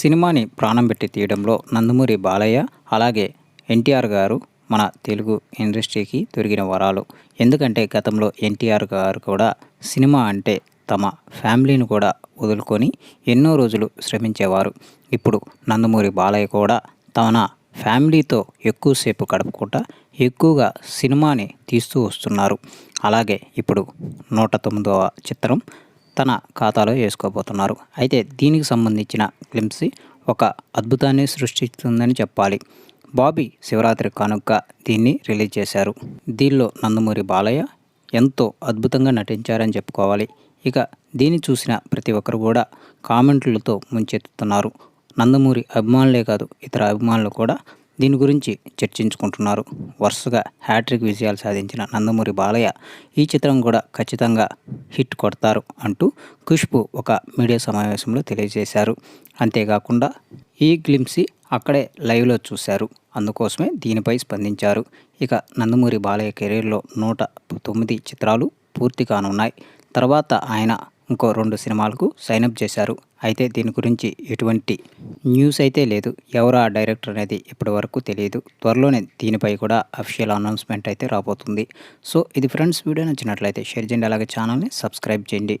సినిమాని ప్రాణం పెట్టి తీయడంలో నందమూరి బాలయ్య అలాగే ఎన్టీఆర్ గారు మన తెలుగు ఇండస్ట్రీకి దొరికిన వరాలు. ఎందుకంటే గతంలో ఎన్టీఆర్ గారు కూడా సినిమా అంటే తమ ఫ్యామిలీని కూడా వదులుకొని ఎన్నో రోజులు శ్రమించేవారు. ఇప్పుడు నందమూరి బాలయ్య కూడా తన ఫ్యామిలీతో ఎక్కువసేపు గడపకుండా ఎక్కువగా సినిమాని తీస్తూ వస్తున్నారు. అలాగే ఇప్పుడు నూట తొమ్మిదవ చిత్రం తన ఖాతాలో వేసుకోబోతున్నారు. అయితే దీనికి సంబంధించిన క్లిమ్స్ ఒక అద్భుతాన్ని సృష్టిస్తుందని చెప్పాలి. బాబీ శివరాత్రి కానుక దీన్ని రిలీజ్ చేశారు. దీనిలో నందమూరి బాలయ్య ఎంతో అద్భుతంగా నటించారని చెప్పుకోవాలి. ఇక దీన్ని చూసిన ప్రతి ఒక్కరు కూడా కామెంట్లతో ముంచెత్తుతున్నారు. నందమూరి అభిమానులే కాదు ఇతర అభిమానులు కూడా దీని గురించి చర్చించుకుంటున్నారు. వరుసగా హ్యాట్రిక్ విజయాలు సాధించిన నందమూరి బాలయ్య ఈ చిత్రం కూడా ఖచ్చితంగా హిట్ కొడతారు అంటూ ఖుష్బు ఒక మీడియా సమావేశంలో తెలియజేశారు. అంతేకాకుండా ఈ గ్లిమ్సీ అక్కడే లైవ్లో చూశారు. అందుకోసమే దీనిపై స్పందించారు. ఇక నందమూరి బాలయ్య కెరీర్లో నూట తొమ్మిది చిత్రాలు పూర్తి కానున్నాయి. తర్వాత ఆయన ఇంకో రెండు సినిమాలకు సైనప్ చేశారు. అయితే దీని గురించి ఎటువంటి న్యూస్ అయితే లేదు. ఎవరు ఆ డైరెక్టర్ అనేది ఇప్పటి వరకు తెలియదు. త్వరలోనే దీనిపై కూడా అఫీషియల్ అనౌన్స్మెంట్ అయితే రాబోతుంది. సో ఇది ఫ్రెండ్స్ వీడియో నచ్చినట్లయితే షేర్ చేయండి. అలాగే ఛానల్ని సబ్స్క్రైబ్ చేయండి.